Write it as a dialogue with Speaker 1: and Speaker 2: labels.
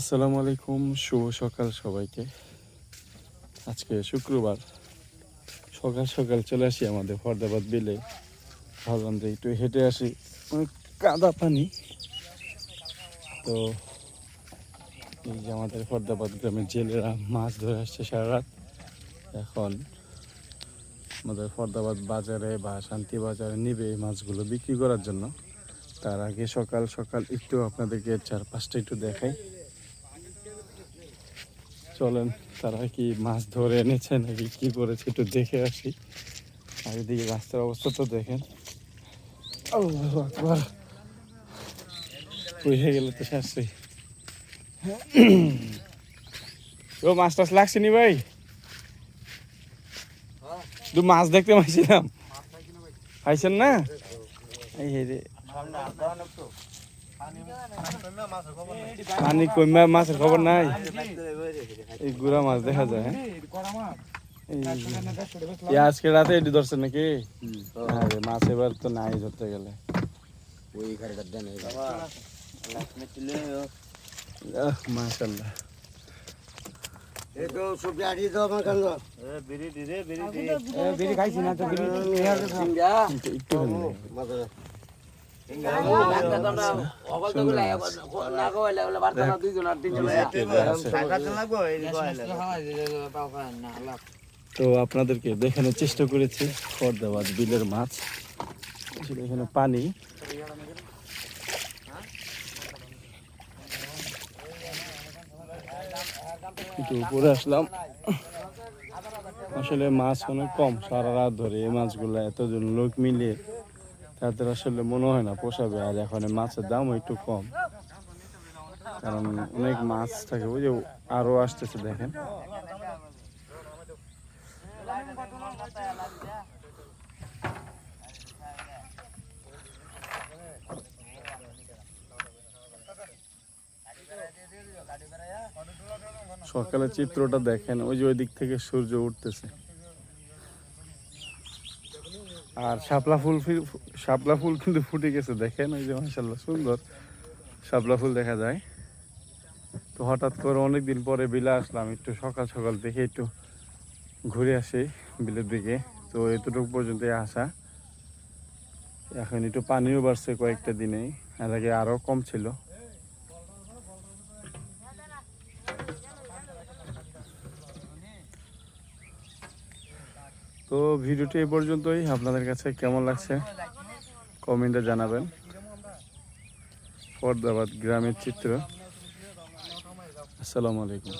Speaker 1: আসসালামু আলাইকুম, শুভ সকাল সবাইকে। আজকে শুক্রবার। সকাল সকাল চলে আসি আমাদের ফরদাবাদ বিলে। ভাবলাম যে একটু হেঁটে আসি। অনেক কাদা পানি। তো এই যে আমাদের ফরদাবাদ গ্রামের জেলেরা মাছ ধরে আসছে সারা রাত এখন আমাদের ফরদাবাদ বাজারে বা শান্তি বাজারে নিবে এই মাছগুলো বিক্রি করার জন্য। তার আগে সকাল সকাল একটু আপনাদেরকে চার পাঁচটা একটু দেখাই। চলেন, তারা কি মাছ ধরে এনেছে নাকি কি করেছে একটু দেখে আসি। আর এদিকে রাস্তার অবস্থা তো দেখেন। হয়ে গেলে তো শাস্তি? ও, মাছ টাছ লাগছে নি ভাই? দু মাছ দেখতে পাইছিলাম। পাইছেন না? এই রে পানি কমা মাছের খবর নাই? এই গুড়া মাছ দেখা যায় হ্যাঁ? এই আজকে রাতে এটি ধরছে নাকি? আরে মাছ এবার তো নাই ধরতে গেলে। আহ, মাশাআল্লাহ।
Speaker 2: বিড়ি খাইছি না তো বিড়ি
Speaker 1: একটু। তো আপনাদেরকে দেখানোর চেষ্টা করেছি, খড়দাবাদ বিলের মাছ। এখানে পানি। একটু উপরে আসলাম। আসলে মাছ অনেক কম, সারা রাত ধরে এই মাছগুলো এতজন লোক মিলিয়ে তাদের আসলে মনে হয় না পোষাবে, আর এখন মাছের দামও একটু কম। কারণ অনেক মাছ থাকে, ওই যে আরও আসতেছে দেখেন। সকালের চিত্রটা দেখেন, ওই যে ওই দিক থেকে সূর্য উঠতেছে। আর শাপলা ফুল শাপলা ফুল কিন্তু ফুটে গেছে, দেখেন ওই যে মাসাল্লাহ সুন্দর। শাপলা ফুল দেখা যায়। তো হঠাৎ করে অনেক দিন পরে বিলে আসলাম, একটু সকাল সকাল দেখে একটু ঘুরে আসি বিলের দিকে। তো এতটুকু পর্যন্ত আসা। এখন একটু পানিও বাড়ছে কয়েকটা দিনেই, এর আগে আরও কম ছিল। তো ভিডিওটি এই পর্যন্তই। আপনাদের কাছে কেমন লাগছে? কমেন্টে জানাবেন। ফরদাবাদ গ্রামের চিত্র। আসসালামু আলাইকুম।